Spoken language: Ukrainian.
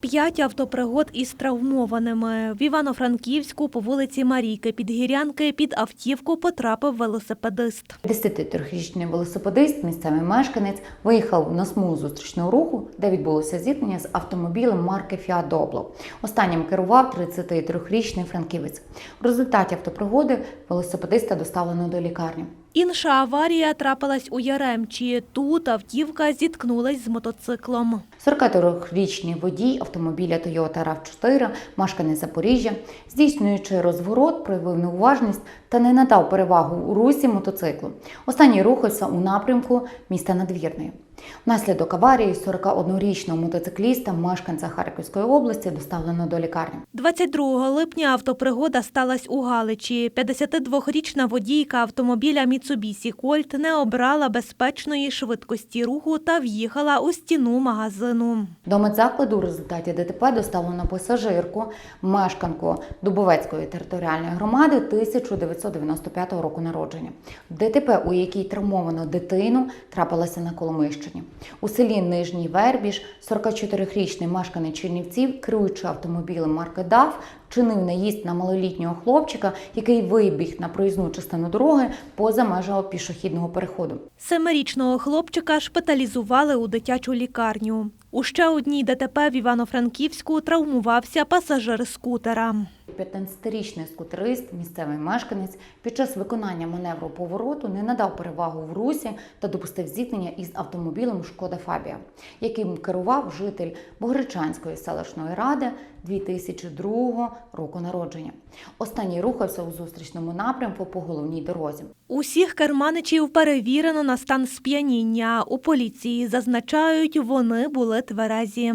П'ять автопригод із травмованими. В Івано-Франківську по вулиці Марійки Підгірянки під автівку потрапив велосипедист. 53-річний велосипедист, місцевий мешканець, виїхав на смугу зустрічного руху, де відбулося зіткнення з автомобілем марки Фіат Добло. Останнім керував 33-річний франківець. В результаті автопригоди велосипедиста доставлено до лікарні. Інша аварія трапилась у Яремчі. Тут автівка зіткнулась з мотоциклом. 43-річний водій автомобіля Toyota RAV4, мешканець Запоріжжя, здійснюючи розворот, проявив неуважність та не надав перевагу у русі мотоциклу. Останній рухався у напрямку міста Надвірної. Внаслідок аварії 41-річного мотоцикліста, мешканця Харківської області, доставлено до лікарні. 22 липня автопригода сталась у Галичі. 52-річна водійка автомобіля Mitsubishi Colt не обрала безпечної швидкості руху та в'їхала у стіну магазину. До медзакладу в результаті ДТП доставлено пасажирку, мешканку Дубовецької територіальної громади 1995 року народження. ДТП, у якій травмовано дитину, трапилося на Коломищині. У селі Нижній Вербіж 44-річний мешканець Чернівців, керуючи автомобілем марки ДАФ, вчинив наїзд на малолітнього хлопчика, який вибіг на проїзну частину дороги поза межами пішохідного переходу. Семирічного хлопчика шпиталізували у дитячу лікарню. У ще одній ДТП в Івано-Франківську травмувався пасажир скутера. 15-річний скутерист, місцевий мешканець, під час виконання маневру повороту не надав перевагу в русі та допустив зіткнення із автомобілем Шкода Фабія, яким керував житель Богричанської селищної ради 2002 року народження. Останній рухався у зустрічному напрямку по головній дорозі. Усіх керманичів перевірено на стан сп'яніння. У поліції зазначають, вони були тверезі.